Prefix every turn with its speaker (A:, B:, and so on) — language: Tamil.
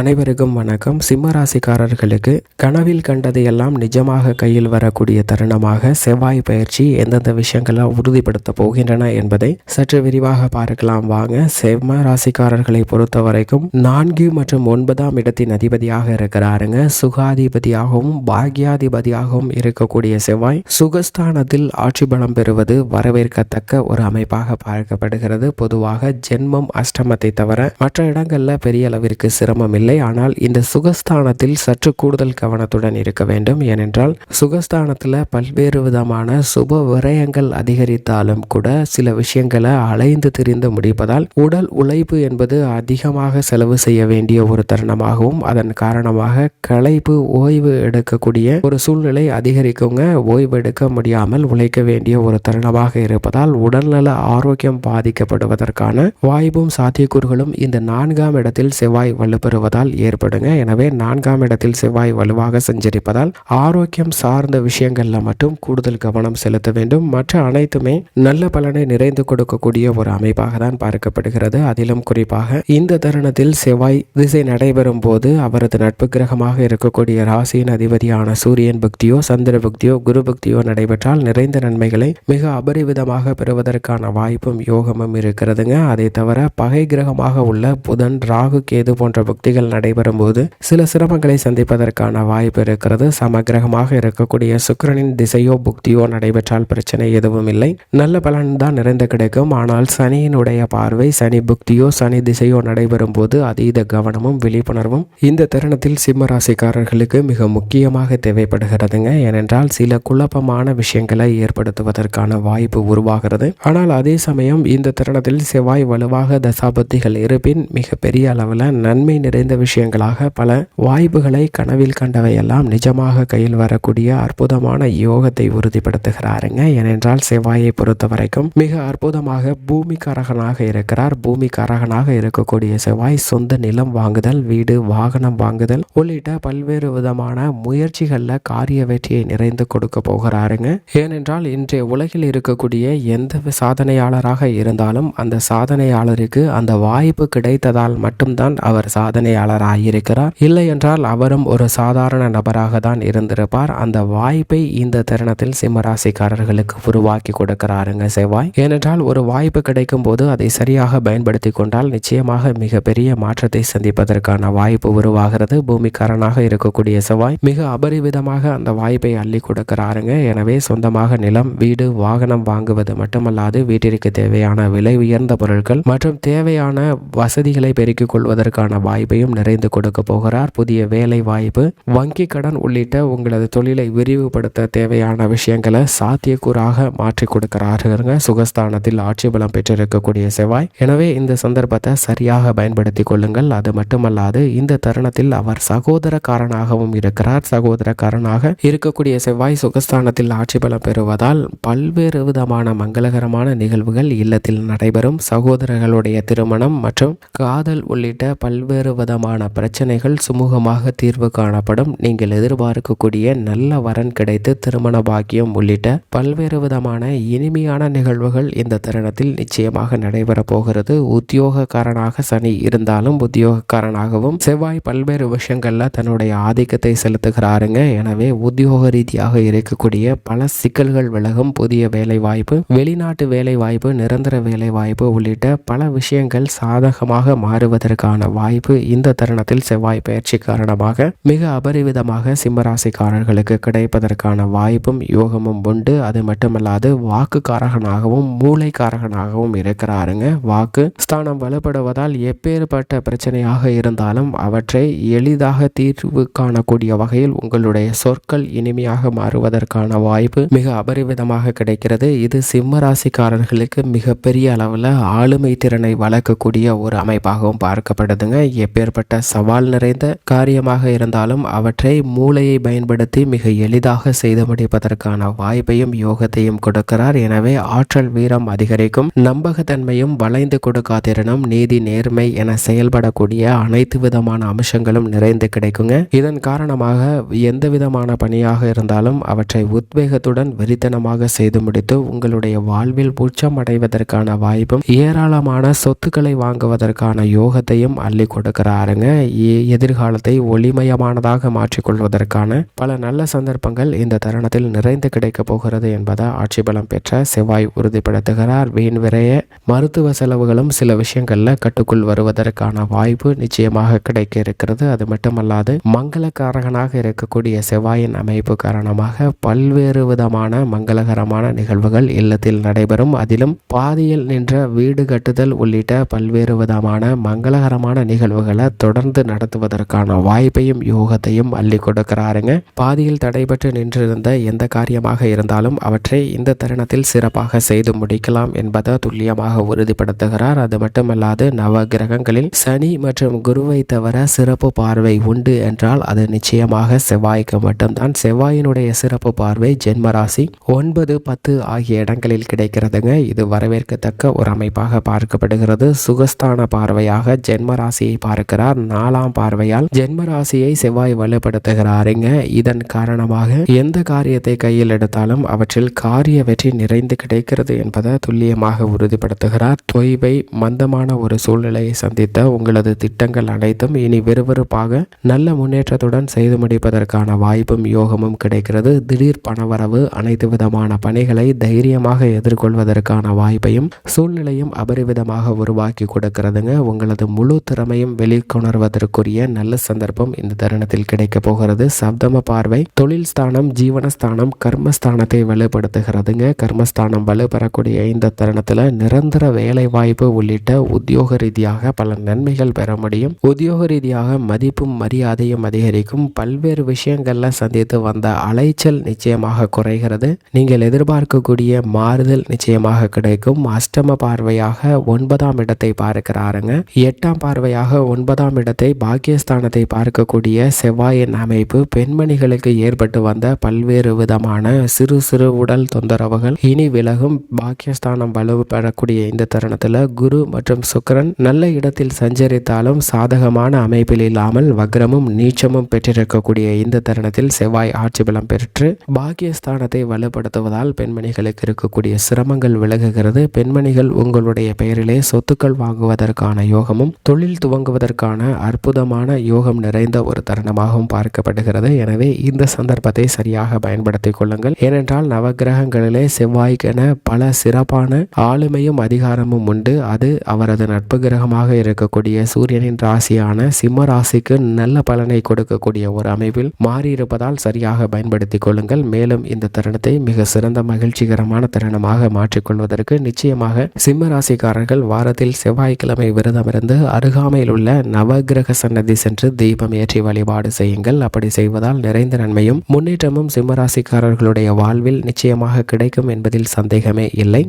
A: அனைவருக்கும் வணக்கம். சிம்ம ராசிக்காரர்களுக்கு கனவில் கண்டதையெல்லாம் நிஜமாக கையில் வரக்கூடிய தருணமாக செவ்வாய் பயிற்சி எந்தெந்த விஷயங்களை உறுதிப்படுத்த போகின்றன என்பதை சற்று விரிவாக பார்க்கலாம். வாங்க சிம்ம ராசிக்காரர்களை பொறுத்த வரைக்கும் நான்கு மற்றும் ஒன்பதாம் இடத்தின் அதிபதியாக இருக்கிறாருங்க. சுகாதிபதியாகவும் பாக்யாதிபதியாகவும் இருக்கக்கூடிய செவ்வாய் சுகஸ்தானத்தில் ஆட்சி பலம் பெறுவது வரவேற்கத்தக்க ஒரு அமைப்பாக பார்க்கப்படுகிறது. பொதுவாக ஜென்மம் அஷ்டமத்தை தவிர மற்ற இடங்கள்ல பெரிய அளவிற்கு சிரமம் இல்லை. ஆனால் இந்த சுகஸ்தானத்தில் சற்று கூடுதல் கவனத்துடன் இருக்க வேண்டும். ஏனென்றால் சுகஸ்தானத்தில் பல்வேறு விதமான சுப விரயங்கள் அதிகரித்தாலும் கூட சில விஷயங்களை அலைந்து திரிந்து முடிப்பதால் உடல் உழைப்பு என்பது அதிகமாக செலவு செய்ய வேண்டிய ஒரு தருணமாகவும் அதன் காரணமாக களைப்பு ஓய்வு எடுக்கக்கூடிய ஒரு சூழ்நிலை அதிகரிக்குங்க. ஓய்வு எடுக்க முடியாமல் உழைக்க வேண்டிய ஒரு தருணமாக இருப்பதால் உடல்நல ஆரோக்கியம் பாதிக்கப்படுவதற்கான வாய்ப்பும் சாத்தியக்கூறுகளும் இந்த நான்காம் இடத்தில் செவ்வாய் வலுப்பெறுவதால் ஏற்படுங்க. எனவே நான்காம் இடத்தில் செவ்வாய் வலுவாக சஞ்சரிப்பதால் ஆரோக்கியம் சார்ந்த விஷயங்களில் மட்டும் கூடுதல் கவனம் செலுத்த வேண்டும். மற்ற அனைத்துமே நல்ல பலனை நிறைந்து கொடுக்கக்கூடிய ஒரு அமைப்பாக தான் பார்க்கப்படுகிறது. அதிலும் குறிப்பாக இந்த தருணத்தில் செவ்வாய் திசை நடைபெறும் போது அவரது நட்பு கிரகமாக இருக்கக்கூடிய ராசியின் அதிபதியான சூரியன் பக்தியோ சந்திர பக்தியோ குரு பக்தியோ நடைபெற்றால் நிறைந்த நன்மைகளை மிக அபரிவிதமாக பெறுவதற்கான வாய்ப்பும் யோகமும் இருக்கிறதுங்க. அதை தவிர பகை கிரகமாக உள்ள புதன் ராகு கேது போன்ற பக்திகள் நடைபெறும் போது சில சிரமங்களை சந்திப்பதற்கான வாய்ப்பு இருக்கிறது. சமகிரகமாக இருக்கக்கூடிய சுக்கிரனின் திசையோ புக்தியோ நடைபெற்றால் பிரச்சனை எதுவும் இல்லை. நல்ல பலன் தான் நிறைந்து கிடைக்கும். ஆனால் சனியினுடைய பார்வை சனி புக்தியோ சனி திசையோ நடைபெறும் போது அதீத கவனமும் விழிப்புணர்வும் இந்த தருணத்தில் சிம்ம ராசிக்காரர்களுக்கு மிக முக்கியமாக தேவைப்படுகிறதுங்க. ஏனென்றால் சில குழப்பமான விஷயங்களை ஏற்படுத்துவதற்கான வாய்ப்பு உருவாகிறது. ஆனால் அதே சமயம் இந்த தருணத்தில் செவ்வாய் வலுவாக தசாபத்திகள் இருப்பின் மிக பெரிய அளவில் நன்மை நிறைந்த விஷயங்களாக பல வாய்ப்புகளை கனவில் கண்டவையெல்லாம் நிஜமாக கையில் வரக்கூடிய அற்புதமான யோகத்தை உறுதிப்படுத்துகிறாருங்க. ஏனென்றால் செவ்வாயை பொறுத்த வரைக்கும் மிக அற்புதமாக பூமிக்காரகனாக இருக்கிறார். பூமிக்காரகனாக இருக்கக்கூடிய செவ்வாய் சொந்த நிலம் வாங்குதல் வீடு வாகனம் வாங்குதல் உள்ளிட்ட பல்வேறு விதமான முயற்சிகளில் காரிய வெற்றியை நிறைந்து கொடுக்க போகிறாருங்க. ஏனென்றால் இன்றைய உலகில் இருக்கக்கூடிய எந்த சாதனையாளராக இருந்தாலும் அந்த சாதனையாளருக்கு அந்த வாய்ப்பு கிடைத்ததால் மட்டும்தான் அவர் ஆகியிருக்கிறார் இல்லை என்றால் அவரும் ஒரு சாதாரண நபராக தான் இருந்திருப்பார். அந்த வாய்ப்பை இந்த தருணத்தில் சிம்மராசிக்காரர்களுக்கு உருவாக்கி கொடுக்கிறாருங்க செவ்வாய். ஏனென்றால் ஒரு வாய்ப்பு கிடைக்கும் போது அதை சரியாக பயன்படுத்தி கொண்டால் நிச்சயமாக மிகப்பெரிய மாற்றத்தை சந்திப்பதற்கான வாய்ப்பு உருவாகிறது. பூமிக்காரனாக இருக்கக்கூடிய செவ்வாய் மிக அபரிவிதமாக அந்த வாய்ப்பை அள்ளி கொடுக்கிறாருங்க. எனவே சொந்தமாக நிலம் வீடு வாகனம் வாங்குவது மட்டுமல்லாது வீட்டிற்கு தேவையான விலை உயர்ந்த பொருட்கள் மற்றும் தேவையான வசதிகளை பெருக்கிக் கொள்வதற்கான வாய்ப்பையும் நிறைந்து கொடுக்க போகிறார். புதிய வேலை வாய்ப்பு வங்கி கடன் உள்ளிட்ட உங்களது தொழிலை விரிவுபடுத்த தேவையான விஷயங்களை சாத்தியக்கூறாக மாற்றி கொடுக்கிறாருங்க. சுகஸ்தானத்தில் ஆட்சி பலம் பெற்றிருக்கக்கூடிய செவ்வாய். எனவே இந்த சந்தர்ப்பத்தை சரியாக பயன்படுத்தி கொள்ளுங்கள். அது மட்டுமல்லாது இந்த தருணத்தில் அவர் சகோதரக்காரனாகவும் இருக்கிறார். சகோதரக்காரனாக இருக்கக்கூடிய செவ்வாய் சுகஸ்தானத்தில் ஆட்சி பலம் பெறுவதால் பல்வேறு விதமான மங்களகரமான நிகழ்வுகள் இல்லத்தில் நடைபெறும். சகோதரர்களுடைய திருமணம் மற்றும் காதல் உள்ளிட்ட பல்வேறு விதமான பிரச்சனைகள் சுமூகமாக தீர்வு காணப்படும். நீங்கள் எதிர்பார்க்கக்கூடிய நல்ல வரன் கிடைத்து திருமண பாக்கியம் உள்ளிட்ட பல்வேறு விதமான இனிமையான நிகழ்வுகள் இந்த தருணத்தில் நிச்சயமாக நடைபெற போகிறது. உத்தியோகக்காரனாக சனி இருந்தாலும் உத்தியோகக்காரனாகவும் செவ்வாய் பல்வேறு விஷயங்கள்ல தன்னுடைய ஆதிக்கத்தை செலுத்துகிறாருங்க. எனவே உத்தியோக ரீதியாக இருக்கக்கூடிய பல சிக்கல்கள் விலகும். புதிய வேலை வாய்ப்பு வெளிநாட்டு வேலை வாய்ப்பு நிரந்தர வேலை வாய்ப்பு உள்ளிட்ட பல விஷயங்கள் சாதகமாக மாறுவதற்கான வாய்ப்பு இந்த தருணத்தில் செவ்வாய் பயிற்சி காரணமாக மிக அபரிவிதமாக சிம்மராசிக்காரர்களுக்கு கிடைப்பதற்கான வாய்ப்பும் யோகமும் உண்டு. அது மட்டுமல்லாது வாக்குக்காரகனாகவும் மூளைக்காரகனாகவும் இருக்கிறாருங்க. வாக்கு ஸ்தானம் வலுப்படுவதால் எப்பேற்பட்ட பிரச்சனையாக இருந்தாலும் அவற்றை எளிதாக தீர்வு காணக்கூடிய வகையில் உங்களுடைய சொற்கள் இனிமையாக மாறுவதற்கான வாய்ப்பு மிக அபரிவிதமாக கிடைக்கிறது. இது சிம்ம ராசிக்காரர்களுக்கு மிகப்பெரிய அளவில் ஆளுமை திறனை வளர்க்கக்கூடிய ஒரு அமைப்பாகவும் பார்க்கப்படுதுங்க. எப்பேற்பட்ட சவால் நிறைந்த காரியமாக இருந்தாலும் அவற்றை மூளையை பயன்படுத்தி மிக எளிதாக செய்து முடிப்பதற்கான வாய்ப்பையும் யோகத்தையும் கொடுக்கிறார். எனவே ஆற்றல் வீரம் அதிகரிக்கும். நம்பகத்தன்மையும் வளைந்து கொடுக்காதிரனும் நீதி நேர்மை என செயல்படக்கூடிய அனைத்து விதமான அம்சங்களும் நிறைந்து கிடைக்குங்க. இதன் காரணமாக எந்த விதமான பணியாக இருந்தாலும் அவற்றை உத்வேகத்துடன் வெறித்தனமாக செய்து முடித்து உங்களுடைய வாழ்வில் உச்சம் அடைவதற்கான வாய்ப்பும் ஏராளமான சொத்துக்களை வாங்குவதற்கான யோகத்தையும் அள்ளி கொடுக்கிறார். கொடுக்கிறாருங்க எதிர்காலத்தை ஒளிமயமானதாக மாற்றிக்கொள்வதற்கான பல நல்ல சந்தர்ப்பங்கள் இந்த தருணத்தில் நிறைந்து கிடைக்கப் போகிறது என்பதை ஆட்சி பலம் பெற்ற செவ்வாய் உறுதிப்படுத்துகிறார். வீண் விரைய மருத்துவ செலவுகளும் சில விஷயங்கள்ல கட்டுக்குள் வருவதற்கான வாய்ப்பு நிச்சயமாக கிடைக்க இருக்கிறது. அது மட்டுமல்லாது மங்களகாரகனாக இருக்கக்கூடிய செவ்வாயின் அமைப்பு காரணமாக பல்வேறு விதமான மங்களகரமான நிகழ்வுகள் இல்லத்தில் நடைபெறும். அதிலும் பாதியில் நின்ற வீடு கட்டுதல் உள்ளிட்ட பல்வேறு விதமான மங்களகரமான நிகழ்வுகளை தொடர்ந்து நடத்துவதற்கான வாய்ப்பையும் யோகத்தையும் அள்ளி கொடுக்கிறாருங்க. பாதியில் தடைபட்டு நின்றிருந்த எந்த காரியமாக இருந்தாலும் அவற்றை இந்த தருணத்தில் சிறப்பாக செய்து முடிக்கலாம் என்பதை துல்லியமாக உறுதிப்படுத்துகிறார். அது மட்டுமல்லாது நவ கிரகங்களில் சனி மற்றும் குருவை தவிர சிறப்பு பார்வை உண்டு என்றால் அது நிச்சயமாக செவ்வாய்க்கு மட்டும்தான். செவ்வாயினுடைய சிறப்பு பார்வை ஜென்மராசி ஒன்பது பத்து ஆகிய இடங்களில் கிடைக்கிறதுங்க. இது வரவேற்கத்தக்க ஒரு அமைப்பாக பார்க்கப்படுகிறது. சுகஸ்தான பார்வையாக ஜென்மராசியை ராசியை பார்க்கிறார் நாலாம் பார்வையால் ஜென்ம ராசியை செவ்வாய் வலுப்படுத்துகிறாருங்க. இதன் காரணமாக எந்த காரியத்தை கையில் எடுத்தாலும் அவற்றில் காரிய வெற்றி நிறைந்து கிடைக்கிறது என்பதை துல்லியமாக உறுதிப்படுத்துகிறார். தொய்வை மந்தமான ஒரு சூழ்நிலையை சந்தித்த உங்களது திட்டங்கள் அனைத்தும் இனி விறுவிறுப்பாக நல்ல முன்னேற்றத்துடன் செய்து முடிப்பதற்கான வாய்ப்பும் யோகமும் கிடைக்கிறது. திடீர் பணவரவு அனைத்து விதமான பணிகளை தைரியமாக எதிர்கொள்வதற்கான வாய்ப்பையும் சூழ்நிலையும் அபரிவிதமாக உருவாக்கி கொடுக்கிறதுங்க. உங்களது முழு திறமையும் வெளி உணர்வதற்குரிய நல்ல சந்தர்ப்பம் இந்த தருணத்தில் கிடைக்க போகிறது. சப்தம பார்வை தொழில் ஸ்தானம் ஜீவனஸ்தானம் கர்மஸ்தானத்தை வலுப்படுத்துகிறதுங்க. கர்மஸ்தானம் வலுப்பெறக்கூடிய இந்த தருணத்தில் நிரந்தர வேலை வாய்ப்பு உள்ளிட்ட உத்தியோக ரீதியாக பல நன்மைகள் பெற முடியும். உத்தியோக ரீதியாக மதிப்பும் மரியாதையும் அதிகரிக்கும். பல்வேறு விஷயங்கள்ல சந்தித்து வந்த அலைச்சல் நிச்சயமாக குறைகிறது. நீங்கள் எதிர்பார்க்கக்கூடிய மாறுதல் நிச்சயமாக கிடைக்கும். அஷ்டம பார்வையாக ஒன்பதாம் இடத்தை பார்க்கிறாருங்க. எட்டாம் பார்வையாக ஒன்பதாம் இடத்தை பாக்கியஸ்தானத்தை பார்க்கக்கூடிய செவ்வாயின் அமைப்பு பெண்மணிகளுக்கு ஏற்பட்டு வந்த பல்வேறு விதமான சிறு சிறு உடல் தொந்தரவுகள். இனி விலகும் பாக்கியஸ்தானம் வலுப்பெறக்கூடிய இந்த தருணத்தில் குரு மற்றும் சுக்கரன் நல்ல இடத்தில் சஞ்சரித்தாலும் சாதகமான அமைப்பில் இல்லாமல் வக்ரமும் நீச்சமும் பெற்றிருக்கக்கூடிய இந்த தருணத்தில் செவ்வாய் ஆட்சி பலம் பெற்று பாக்கியஸ்தானத்தை வலுப்படுத்துவதால் பெண்மணிகளுக்கு இருக்கக்கூடிய சிரமங்கள் விலகுகிறது. பெண்மணிகள் உங்களுடைய பெயரிலே சொத்துக்கள் வாங்குவதற்கான யோகமும் தொழில் துவங்குவதற்கான அற்புதமான யோகம் நிறைந்த ஒரு தருணமாகவும் பார்க்கப்படுகிறது. எனவே இந்த சந்தர்ப்பத்தை சரியாக பயன்படுத்திக் கொள்ளுங்கள். ஏனென்றால் நவகிரகங்களிலே செவ்வாய்க்கென பல சிறப்பான ஆளுமையும் அதிகாரமும் உண்டு. அது அவரது நட்பு கிரகமாக இருக்கக்கூடிய சூரியனின் ராசியான சிம்ம ராசிக்கு நல்ல பலனை கொடுக்கக்கூடிய ஒரு அமைப்பில் மாறியிருப்பதால் சரியாக பயன்படுத்திக் கொள்ளுங்கள். மேலும் இந்த தருணத்தை மிக சிறந்த மகிழ்ச்சிகரமான தருணமாக மாற்றிக்கொள்வதற்கு நிச்சயமாக சிம்ம ராசிக்காரர்கள் வாரத்தில் செவ்வாய்க்கிழமை விரதமிருந்து அருகாமையில் உள்ள நவகிரக சன்னதி சென்று தீபம் ஏற்றி வழிபாடு செய்யுங்கள். அப்படி செய்வதால் நிறைந்த நன்மையும் முன்னேற்றமும் சிம்மராசிக்காரர்களுடைய வாழ்வில் நிச்சயமாக கிடைக்கும் என்பதில் சந்தேகமே இல்லை.